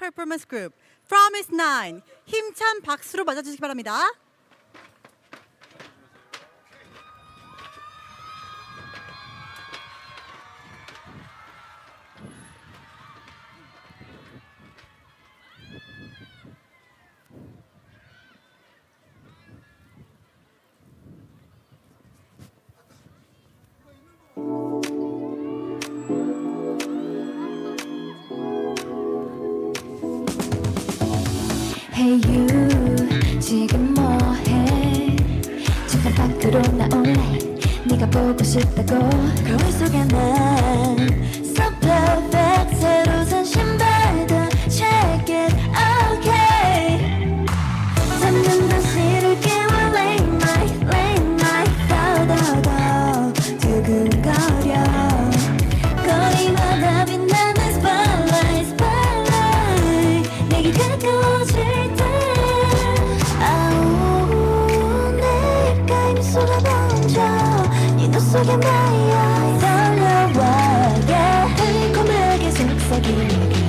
퍼포먼스 그룹 Promise Nine 힘찬 박수로 맞아주시기 바랍니다. 싶다고 거울 속에 난 So perfect 새로 산 신발도 Check it okay 잠든 도시를 깨워 Late night late night 더더더 두근거려 거리마다 빛나는 spotlight spotlight 내게 가까워질 때 아우 내 미소가 번져 네눈 속에 my eyes 설레와 yeah. 달콤하게 속삭이는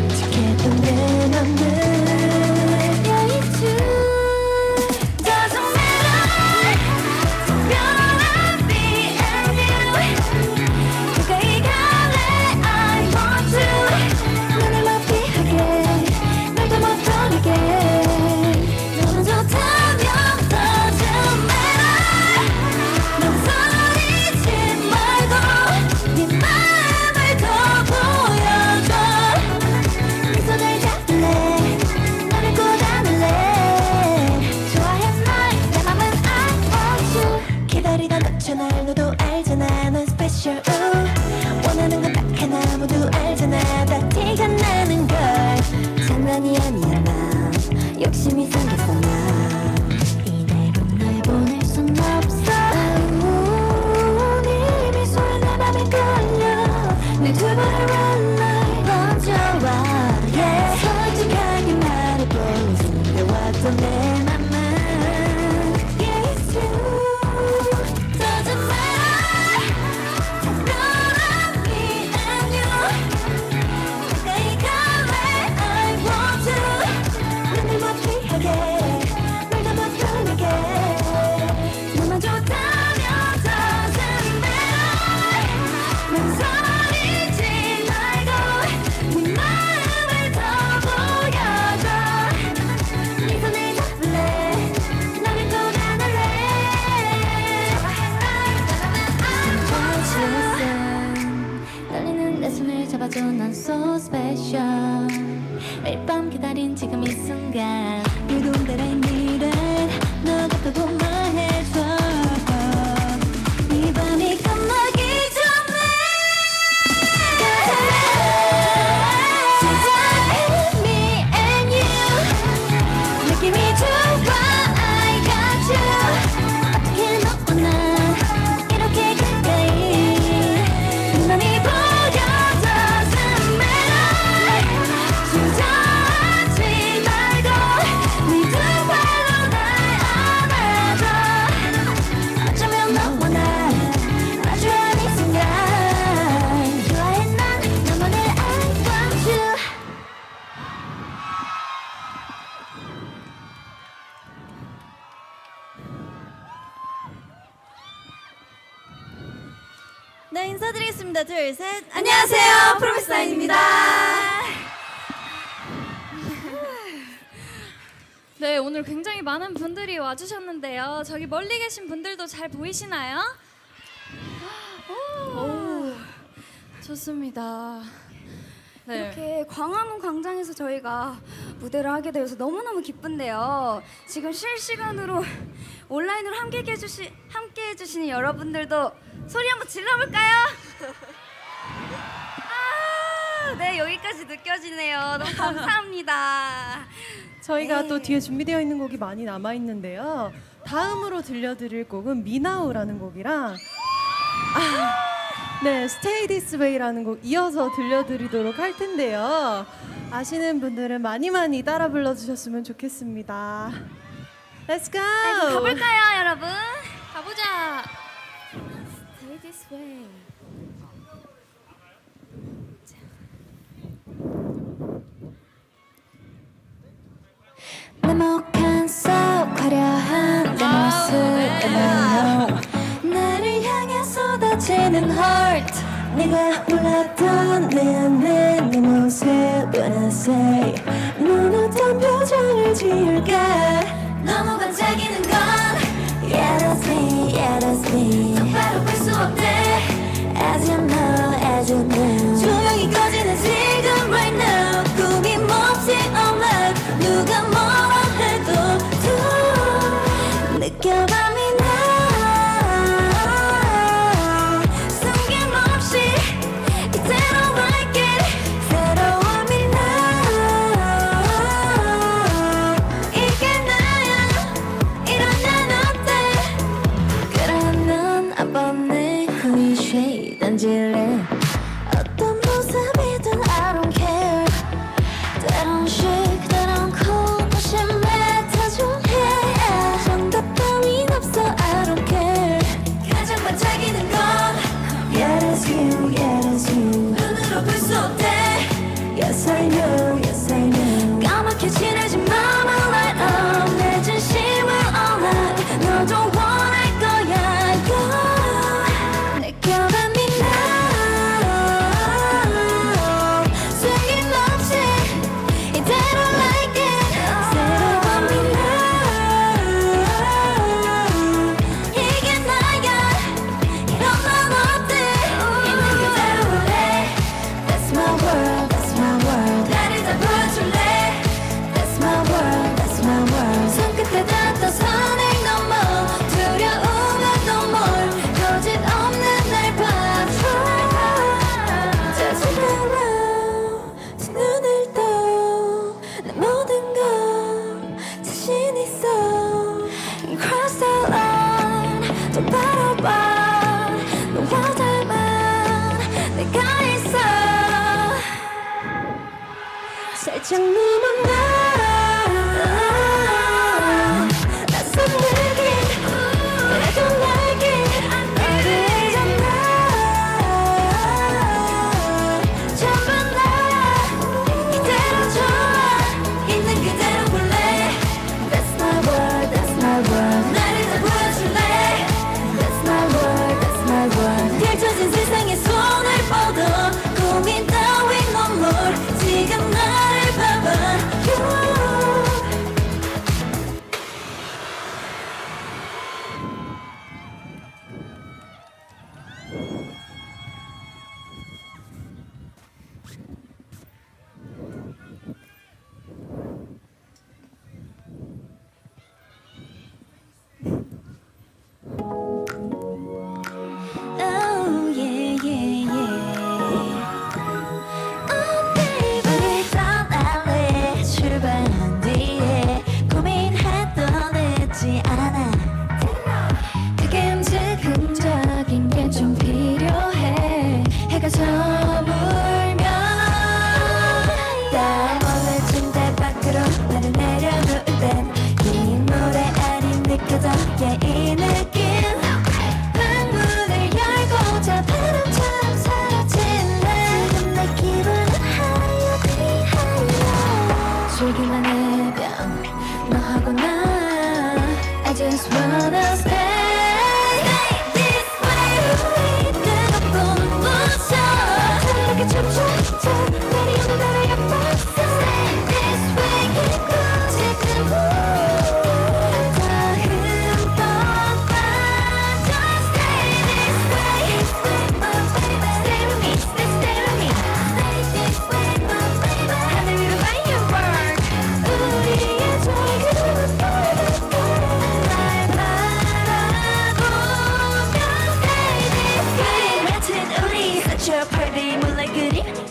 네 인사드리겠습니다. 둘 셋. 안녕하세요, 프로미스나인입니다. 네, 오늘 굉장히 많은 분들이 와주셨는데요. 저기 멀리 계신 분들도 잘 보이시나요? 오, 좋습니다. 네. 이렇게 광화문 광장에서 저희가 무대를 하게 되어서 너무너무 기쁜데요. 지금 실시간으로 온라인으로 함께 해주시 함께 해주시는 여러분들도 소리 한번 질러볼까요? 아, 네 여기까지 느껴지네요. 너무 감사합니다. 저희가 네. 또 뒤에 준비되어 있는 곡이 많이 남아 있는데요. 다음으로 들려드릴 곡은 미나우라는 곡이랑 아, 네 Stay This Way라는 곡 이어서 들려드리도록 할 텐데요. 아시는 분들은 많이 많이 따라 불러주셨으면 좋겠습니다. Let's go. 가볼까요, 여러분? 가보자. this way. 자. 네모칸 화려한 내 모습 은 나를 향해 쏟아지는 heart 네가 몰랐던 내 안에 네 모습 When I say 넌 어떤 표정을 지을까 너무 반짝이는 I know. 再将你们爱 저 pretty 몰래 그리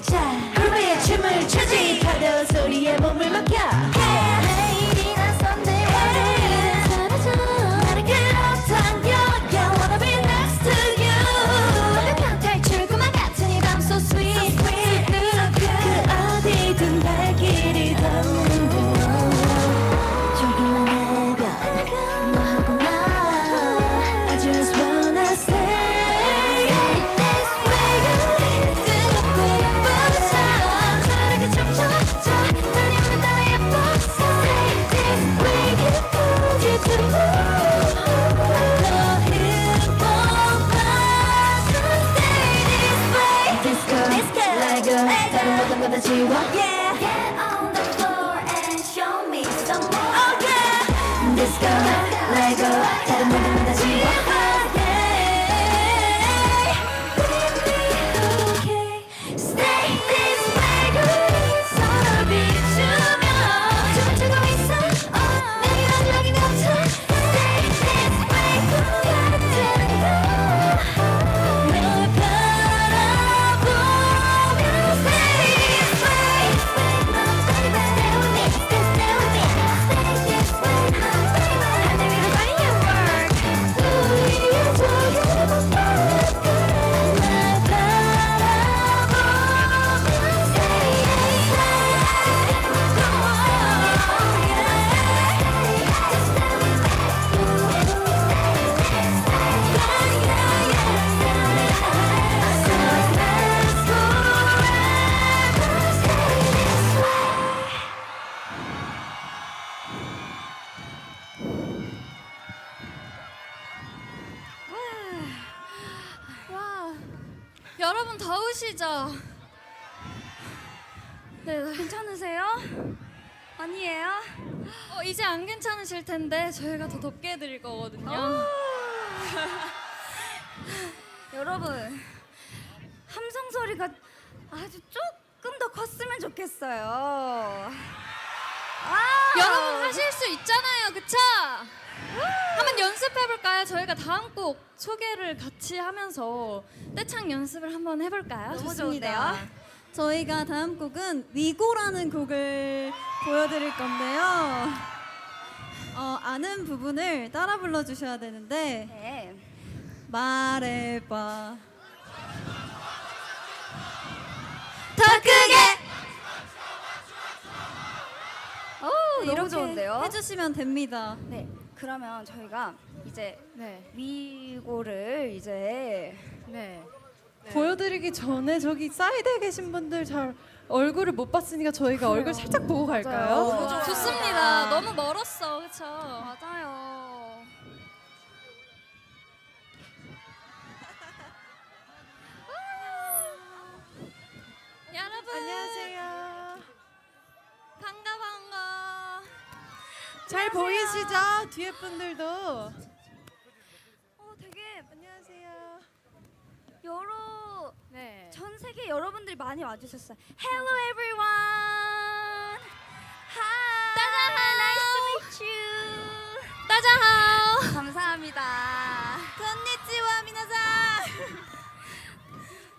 안 괜찮으실 텐데 저희가 더 덥게 해드릴 거거든요. 여러분 함성 소리가 아주 조금 더 컸으면 좋겠어요. 아, 여러분 하실 수 있잖아요, 그쵸? 한번 연습해 볼까요? 저희가 다음 곡 소개를 같이 하면서 떼창 연습을 한번 해볼까요? 너무. 좋은데요? 저희가 다음 곡은 위고라는 곡을 보여드릴 건데요. 어, 아는 부분을 따라 불러주셔야 되는데 네. 말해봐. 더 크게. 오, 너무 좋은데요? 해주시면 됩니다. 네. 그러면 저희가 이제 네. 위고를 이제 네. 보여드리기 전에 저기 사이드에 계신 분들 잘 얼굴을 못 봤으니까 저희가 얼굴 살짝 보고 갈까요? 너무 좋아요. 좋습니다. 너무 멀었어, 그쵸? 맞아요. 여러분 안녕하세요. 반가 반가. 잘 보이시죠? 뒤에 분들도. 어, 되게 안녕하세요. 여러 네. 전 세계 여러분들이 많이 와주셨어요. Hello everyone. Hi. Nice to meet you. 따자하오. 감사합니다. konnichiwa 미나상.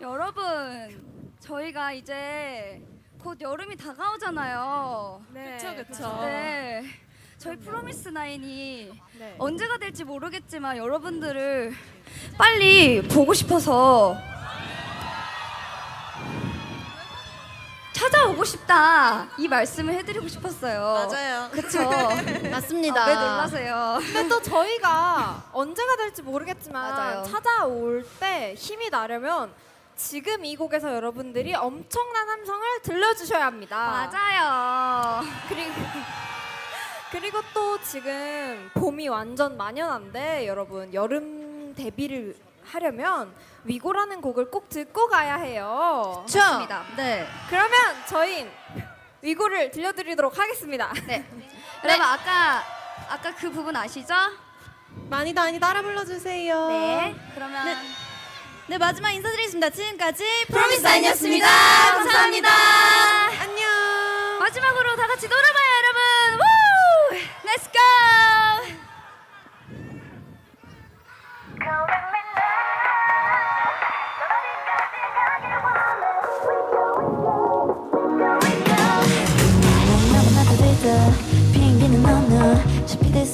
여러분, 저희가 이제 곧 여름이 다가오잖아요. 네. 그쵸, 그쵸. 네. 저희 프로미스 나인이 네. 언제가 될지 모르겠지만 여러분들을 빨리 보고 싶어서 찾아오고 싶다 이 말씀을 해드리고 싶었어요. 맞아요. 그쵸? 맞습니다. 아, 왜 놀라세요? 근데 또 저희가 언제가 될지 모르겠지만 맞아요. 찾아올 때 힘이 나려면 지금 이 곡에서 여러분들이 엄청난 함성을 들려주셔야 합니다. 맞아요. 그리고 그리고 또 지금 봄이 완전 만연한데 여러분 여름 데뷔를 하려면 위고라는 곡을 꼭 듣고 가야 해요. 맞습니다. 네. 그러면 저희 위고를 들려드리도록 하겠습니다. 네. 여러분 아까 아까 그 부분 아시죠? 많이 많이 따라 불러주세요. 네. 그러면 네. 네 마지막 인사드리겠습니다. 지금까지 프로미스 나인이었습니다. 감사합니다. 안녕. 마지막으로 다 같이 놀아봐요, 여러분. 우! Let's go.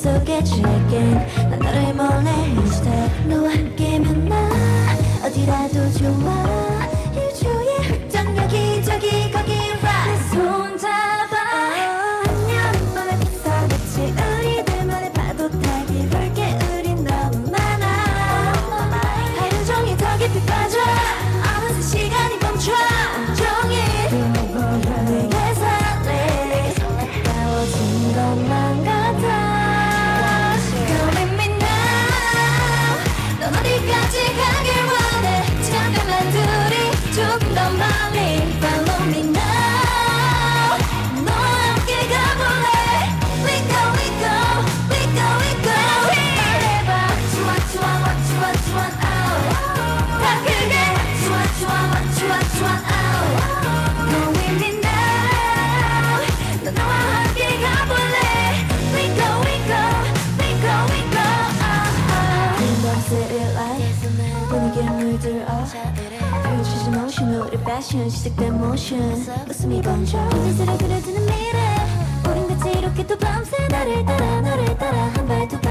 속에 check-in 난 너를 몰래 instead 너와 함께면 나. 어디라도 좋아 패션 시작된 모션 웃음이 번져. 운전수를 그려주는 미래. 우린 같이 이렇게 또 밤새 나를 따라 너를 따라 한 발 두발.